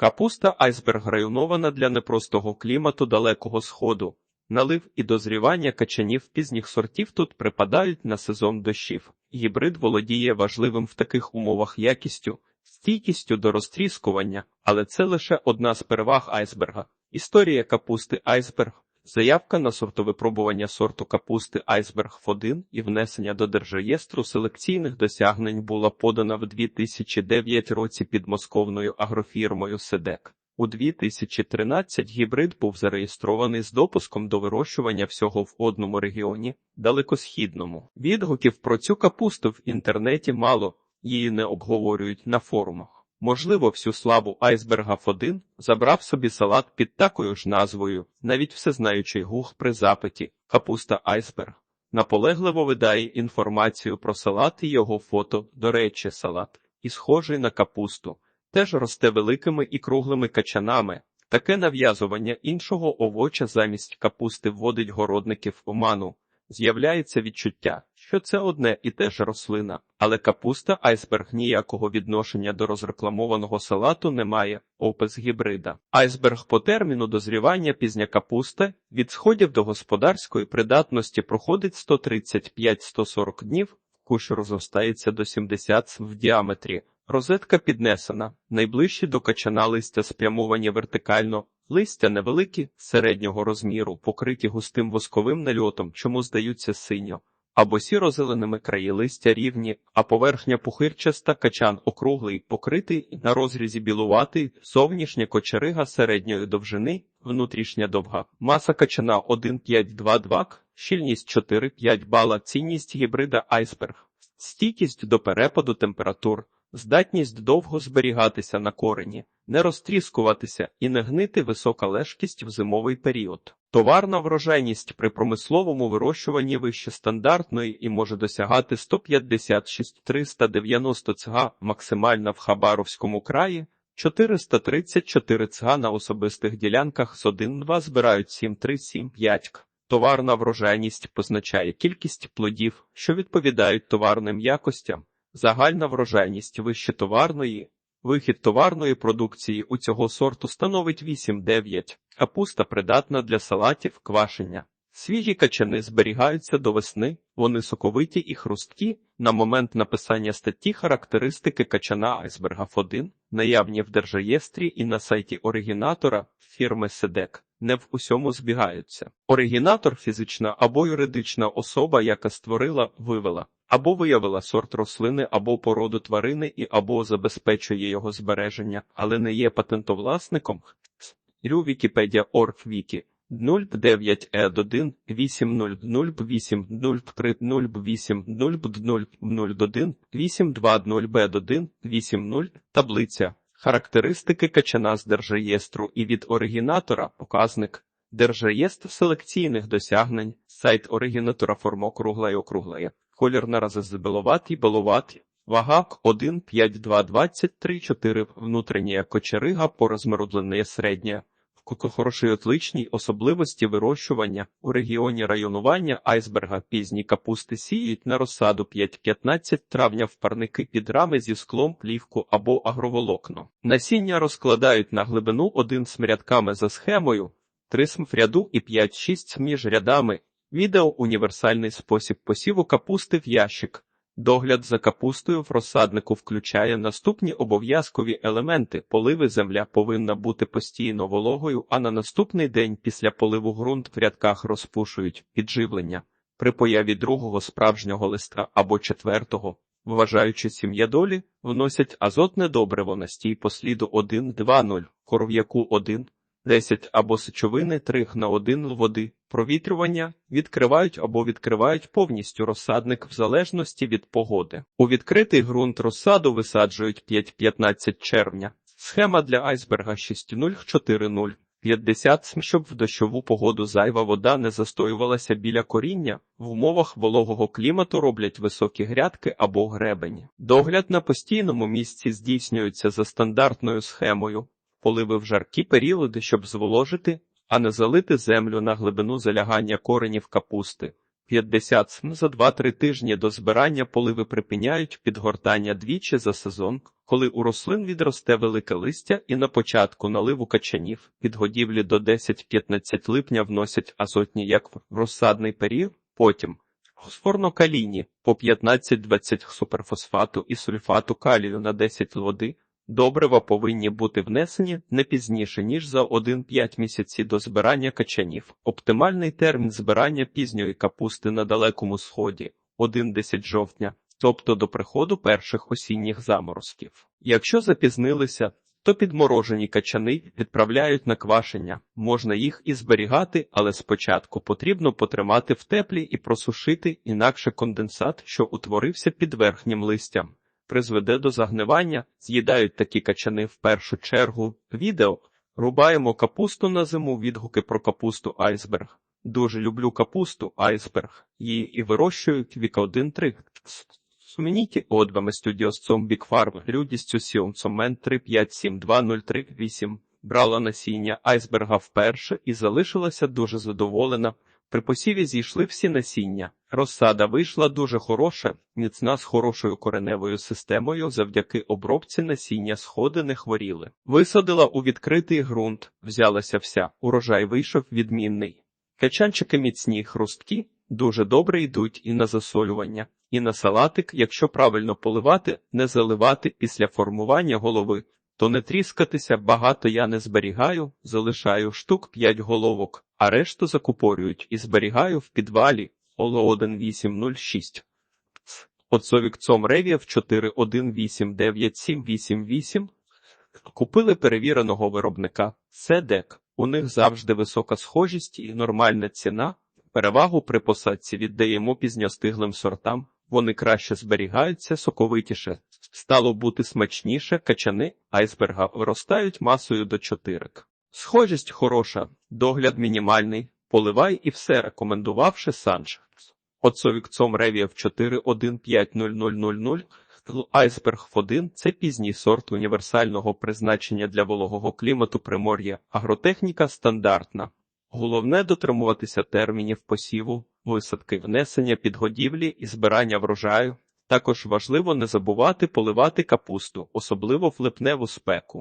Капуста айсберг районована для непростого клімату далекого сходу. Налив і дозрівання качанів пізніх сортів тут припадають на сезон дощів. Гібрид володіє важливим в таких умовах якістю, стійкістю до розтріскування, але це лише одна з переваг айсберга. Історія капусти айсберг. Заявка на сортовипробування сорту капусти Айсберг 1 і внесення до Держреєстру селекційних досягнень була подана в 2009 році підмосковною агрофірмою Седек. У 2013 гібрид був зареєстрований з допуском до вирощування всього в одному регіоні далекосхідному. Відгуків про цю капусту в інтернеті мало, її не обговорюють на форумах. Можливо, всю славу айсберга 1 забрав собі салат під такою ж назвою, навіть всезнаючий гух при запиті капуста айсберг. Наполегливо видає інформацію про салат і його фото. До речі, салат і схожий на капусту, теж росте великими і круглими качанами. Таке нав'язування іншого овоча замість капусти вводить городників в оману. З'являється відчуття, що це одне і те ж рослина, але капуста айсберг ніякого відношення до розрекламованого салату не має. Опис гібрида. Айсберг по терміну дозрівання пізня капуста від сходів до господарської придатності проходить 135-140 днів, куш розростається до 70 см в діаметрі. Розетка піднесена, найближчі до качана листя спрямовані вертикально, листя невеликі, середнього розміру, покриті густим восковим нальотом, чому здаються синьо, або сіро-зеленими краї листя рівні, а поверхня пухирчаста, качан округлий, покритий, на розрізі білуватий, зовнішня кочерига середньої довжини, внутрішня довга, маса качана 1,522 к, щільність 4,5 бала, цінність гібрида айсберг, стійкість до перепаду температур. Здатність довго зберігатися на корені, не розтріскуватися і не гнити висока лежкість в зимовий період. Товарна врожайність при промисловому вирощуванні вище стандартної і може досягати 156-390 цга, максимальна в Хабаровському краї, 434 цга на особистих ділянках з 1-2 збирають 7-3-7-5 к. Товарна врожайність позначає кількість плодів, що відповідають товарним якостям. Загальна врожайність вище товарної, вихід товарної продукції у цього сорту становить 8-9, капуста придатна для салатів, квашення. Свіжі качани зберігаються до весни, вони соковиті і хрусткі. На момент написання статті характеристики качана Айсберга 1 наявні в держреєстрі і на сайті оригінатора фірми Седек. Не в усьому збігаються. Оригінатор фізична або юридична особа, яка створила, вивела або виявила сорт рослини або породу тварини і або забезпечує його збереження, але не є патентовласником. Рю Вікіпедія Орг-Вікі 09 е 1 800 8 03 08 0 01 820 б 1 80 таблиця. Характеристики качана з держреєстру і від оригінатора показник. Держреєстр селекційних досягнень, сайт оригінатора формо кругла і округлає. Колір наразі біловатий, беловатий. Вага 1, 5, 2, 23, 4. Внутрішня кочерига по розміру длини середня. Хороші отличні особливості вирощування у регіоні районування айсберга пізні капусти сіють на розсаду 5-15 травня в парники під рами зі склом, плівку або агроволокно. Насіння розкладають на глибину 1 см рядками за схемою, 3 см в ряду і 5-6 між рядами. Відео універсальний спосіб посіву капусти в ящик. Догляд за капустою в розсаднику включає наступні обов'язкові елементи. Поливи земля повинна бути постійно вологою, а на наступний день після поливу ґрунт в рядках розпушують підживлення. При появі другого справжнього листа або четвертого, вважаючи сім'ядолі, вносять азотне добриво на стій посліду 1-2-0, коров'яку 1, 10 або сечовини 3 на 1 води. Провітрювання відкривають або відкривають повністю розсадник в залежності від погоди. У відкритий ґрунт розсаду висаджують 5-15 червня. Схема для айсберга 6.0-4.0. 50 см, щоб в дощову погоду зайва вода не застоювалася біля коріння, в умовах вологого клімату роблять високі грядки або гребені. Догляд на постійному місці здійснюється за стандартною схемою, поливи в жаркі періоди, щоб зволожити, а не залити землю на глибину залягання коренів капусти. 50 см за 2-3 тижні до збирання поливи припиняють підгортання двічі за сезон, коли у рослин відросте велике листя і на початку наливу качанів підгодівлі до 10-15 липня вносять азотні як в розсадний період, потім фосфорно-калійні по 15-20 суперфосфату і сульфату калію на 10 води. Добрива повинні бути внесені не пізніше, ніж за 1-5 місяці до збирання качанів. Оптимальний термін збирання пізньої капусти на Далекому Сході – 1-10 жовтня, тобто до приходу перших осінніх заморозків. Якщо запізнилися, то підморожені качани відправляють на квашення. Можна їх і зберігати, але спочатку потрібно потримати в теплі і просушити, інакше конденсат, що утворився під верхнім листям призведе до загнивання, з'їдають такі качани в першу чергу. Відео рубаємо капусту на зиму. Відгуки про капусту айсберг. Дуже люблю капусту айсберг. Її і вирощують віка 1-3. Сумініті одвами студіосцом Бікфарм, рюдістю сіонцом мен 3572038. Брала насіння айсберга вперше і залишилася дуже задоволена. При посіві зійшли всі насіння. Розсада вийшла дуже хороша, міцна з хорошою кореневою системою. Завдяки обробці насіння сходи не хворіли. Висадила у відкритий ґрунт, взялася вся. Урожай вийшов відмінний. Качанчики міцні, хрусткі, дуже добре йдуть і на засолювання, і на салатик, якщо правильно поливати, не заливати після формування голови. То не тріскатися багато я не зберігаю, залишаю штук 5 головок, а решту закупорюють і зберігаю в підвалі Оло 1806. Отцовік цом Ревієв 4189788. Купили перевіреного виробника Седек. У них завжди висока схожість і нормальна ціна. Перевагу при посадці віддаємо пізньостиглим сортам. Вони краще зберігаються, соковитіше. Стало бути смачніше, качани айсберга виростають масою до чотирик. Схожість хороша, догляд мінімальний, поливай і все, рекомендувавши Санч. Отцовік цом Ревієв 4150000. Айсберг 1 – це пізній сорт універсального призначення для вологого клімату Примор'я. Агротехніка стандартна. Головне дотримуватися термінів посіву, висадки, внесення підгодівлі і збирання врожаю. Також важливо не забувати поливати капусту, особливо в липневу спеку.